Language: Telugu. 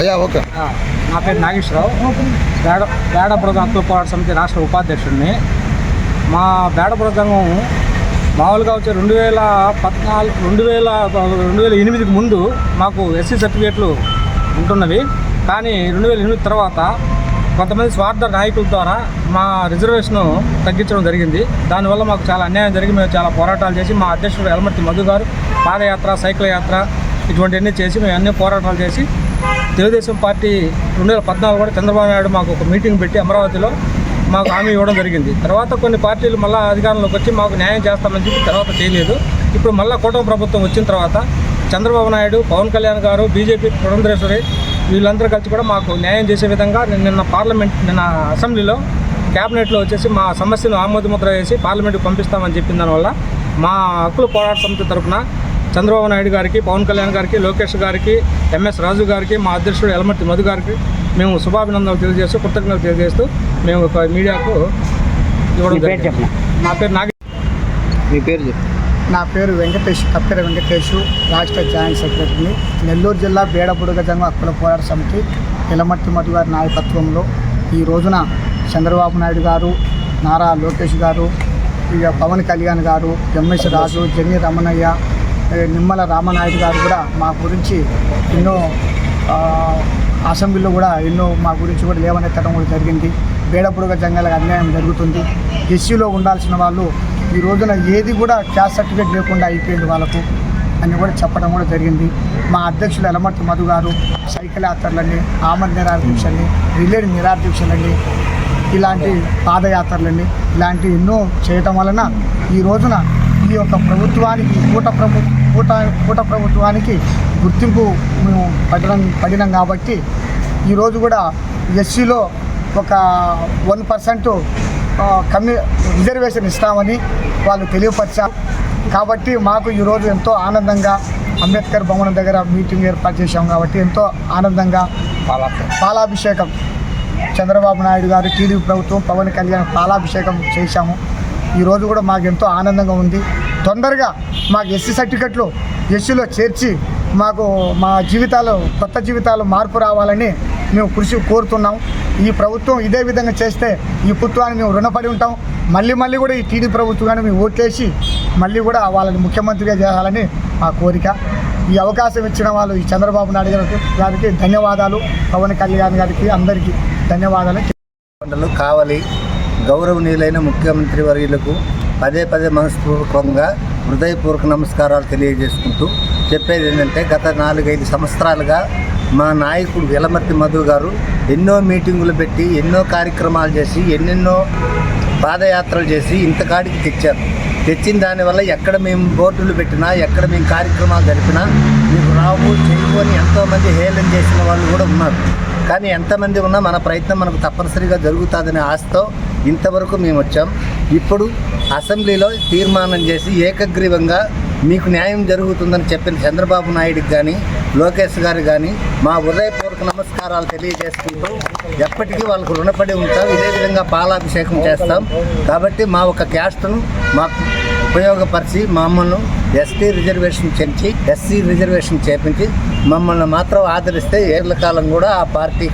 అయ్యా ఓకే. నా పేరు నాగేశ్వరరావు. బేడ బేడ హక్కుల పోరాట సమితి రాష్ట్ర ఉపాధ్యక్షుడిని. మా బేడ సంఘం మామూలుగా వచ్చే రెండు వేల పద్నాలుగు రెండు వేల రెండు వేల ఎనిమిదికి ముందు మాకు ఎస్సీ సర్టిఫికేట్లు ఉంటున్నవి. కానీ రెండు వేల ఎనిమిది తర్వాత కొంతమంది స్వార్థ నాయకుల ద్వారా మా రిజర్వేషన్ తగ్గించడం జరిగింది. దానివల్ల మాకు చాలా అన్యాయం జరిగి మేము చాలా పోరాటాలు చేసి మా అధ్యక్షుడు ఎలమర్తి మధు గారు పాదయాత్ర సైకిల్ యాత్ర ఇటువంటివన్నీ చేసి మేము అన్ని పోరాటాలు చేసి తెలుగుదేశం పార్టీ రెండు వేల పద్నాలుగు కూడా చంద్రబాబు నాయుడు మాకు ఒక మీటింగ్ పెట్టి అమరావతిలో మాకు హామీ ఇవ్వడం జరిగింది. తర్వాత కొన్ని పార్టీలు మళ్ళీ అధికారంలోకి వచ్చి మాకు న్యాయం చేస్తామని చెప్పి తర్వాత చేయలేదు. ఇప్పుడు మళ్ళీ కూటమి ప్రభుత్వం వచ్చిన తర్వాత చంద్రబాబు నాయుడు పవన్ కళ్యాణ్ గారు బీజేపీ పురంధరేశ్వరి వీళ్ళందరూ కలిసి కూడా మాకు న్యాయం చేసే విధంగా నిన్న నిన్న పార్లమెంట్ నిన్న అసెంబ్లీలో క్యాబినెట్లో వచ్చేసి మా సమస్యను ఆమోదముద్ర వేసి పార్లమెంట్కి పంపిస్తామని చెప్పిన దానివల్ల మా హక్కుల పోరాట సమితి తరఫున చంద్రబాబు నాయుడు గారికి పవన్ కళ్యాణ్ గారికి లోకేష్ గారికి ఎంఎస్ రాజు గారికి మా అధ్యక్షుడు ఎలమర్తి మధు గారికి మేము శుభాభినందనలు తెలియజేస్తూ కృతజ్ఞతలు తెలియజేస్తూ మేము ఒక మీడియాకు ఇవ్వడం. నా పేరు నాగ మీ పేరు నా పేరు వెంకటేష్ కప్పెర వెంకటేష్ రాష్ట్ర జాయింట్ సెక్రటరీని. నెల్లూరు జిల్లా బేడబుడుగ జంగ హక్కుల పోరాట సమితి నిలమట్టి మధు గారి నాయకత్వంలో ఈ రోజున చంద్రబాబు నాయుడు గారు నారా లోకేష్ గారు ఇక పవన్ కళ్యాణ్ గారు ఎంఎస్ రాజు జన్ని రమణయ్య నిమ్మల రామనాయుడు గారు కూడా మా గురించి ఎన్నో అసెంబ్లీలో కూడా ఎన్నో మా గురించి కూడా లేవనెత్తడం కూడా జరిగింది. బేడపుడుగ జంగాలకు అన్యాయం జరుగుతుంది. ఎస్సీలో ఉండాల్సిన వాళ్ళు ఈ రోజున ఏది కూడా క్యాస్ట్ సర్టిఫికేట్ లేకుండా అయిపోయింది వాళ్ళకు అని కూడా చెప్పడం కూడా జరిగింది. మా అధ్యక్షులు ఎలమర్తి మధు గారు సైకిల్ యాత్రలని ఆమద్ నిరాధ్యక్షులని రిలేడ్ నిరాధ్యక్షులని ఇలాంటి పాదయాత్రలని ఇలాంటి ఎన్నో చేయటం వలన ఈ రోజున ఈ యొక్క ప్రభుత్వానికి కూట ప్రభు కూట కూట ప్రభుత్వానికి గుర్తింపు మేము పడడం పడినాం కాబట్టి ఈరోజు కూడా ఎస్సీలో ఒక వన్ పర్సెంట్ కమ్యూ రిజర్వేషన్ ఇస్తామని వాళ్ళు తెలియపరిచారు. కాబట్టి మాకు ఈరోజు ఎంతో ఆనందంగా అంబేద్కర్ భవనం దగ్గర మీటింగ్ ఏర్పాటు చేశాం కాబట్టి ఎంతో ఆనందంగా పాలాభిషేకం. చంద్రబాబు నాయుడు గారు టీడీపీ ప్రభుత్వం పవన్ కళ్యాణ్ పాలాభిషేకం చేశాము. ఈరోజు కూడా మాకు ఎంతో ఆనందంగా ఉంది. తొందరగా మాకు ఎస్సీ సర్టిఫికెట్లు ఎస్సీలో చేర్చి మాకు మా జీవితాలు కొత్త జీవితాలు మార్పు రావాలని మేము కృషి కోరుతున్నాం. ఈ ప్రభుత్వం ఇదే విధంగా చేస్తే ఈ ప్రభుత్వాన్ని మేము రుణపడి ఉంటాం. మళ్ళీ మళ్ళీ కూడా ఈ టీడీ ప్రభుత్వాన్ని మేము ఓట్లేసి మళ్ళీ కూడా వాళ్ళని ముఖ్యమంత్రిగా చేయాలని మా కోరిక. ఈ అవకాశం ఇచ్చిన వాళ్ళు ఈ చంద్రబాబు నాయుడు గారికి గారికి ధన్యవాదాలు. పవన్ కళ్యాణ్ గారికి అందరికీ ధన్యవాదాలు. కావాలి గౌరవనీయులైన ముఖ్యమంత్రి వర్యులకు పదే పదే మనస్పూర్వకంగా హృదయపూర్వక నమస్కారాలు తెలియజేసుకుంటూ చెప్పేది ఏంటంటే గత నాలుగైదు సంవత్సరాలుగా మా నాయకుడు వెలమర్తి మధు గారు ఎన్నో మీటింగులు పెట్టి ఎన్నో కార్యక్రమాలు చేసి ఎన్నెన్నో పాదయాత్రలు చేసి ఇంతకాడికి తెచ్చారు. తెచ్చిన దానివల్ల ఎక్కడ మేము బోర్డులు పెట్టినా ఎక్కడ మేము కార్యక్రమాలు జరిపినా మీకు రావు చేయవు అని ఎంతోమంది హేళన చేసిన వాళ్ళు కూడా ఉన్నారు. కానీ ఎంతమంది ఉన్నా మన ప్రయత్నం మనకు తప్పనిసరిగా జరుగుతుందనే ఆశతో ఇంతవరకు మేము వచ్చాం. ఇప్పుడు అసెంబ్లీలో తీర్మానం చేసి ఏకగ్రీవంగా మీకు న్యాయం జరుగుతుందని చెప్పిన చంద్రబాబు నాయుడుకి కానీ లోకేష్ గారు కానీ మా హృదయపూర్వక నమస్కారాలు తెలియజేసుకుంటూ ఎప్పటికీ వాళ్ళకు రుణపడి ఉంటాం. ఇదే విధంగా పాలాభిషేకం చేస్తాం. కాబట్టి మా ఒక క్యాస్ట్ను మాకు ఉపయోగపరిచి మమ్మల్ని ఎస్టీ రిజర్వేషన్ చేయించి ఎస్సీ రిజర్వేషన్ చేపించి మమ్మల్ని మాత్రం ఆదరిస్తే ఏళ్ళ కాలం కూడా ఆ పార్టీ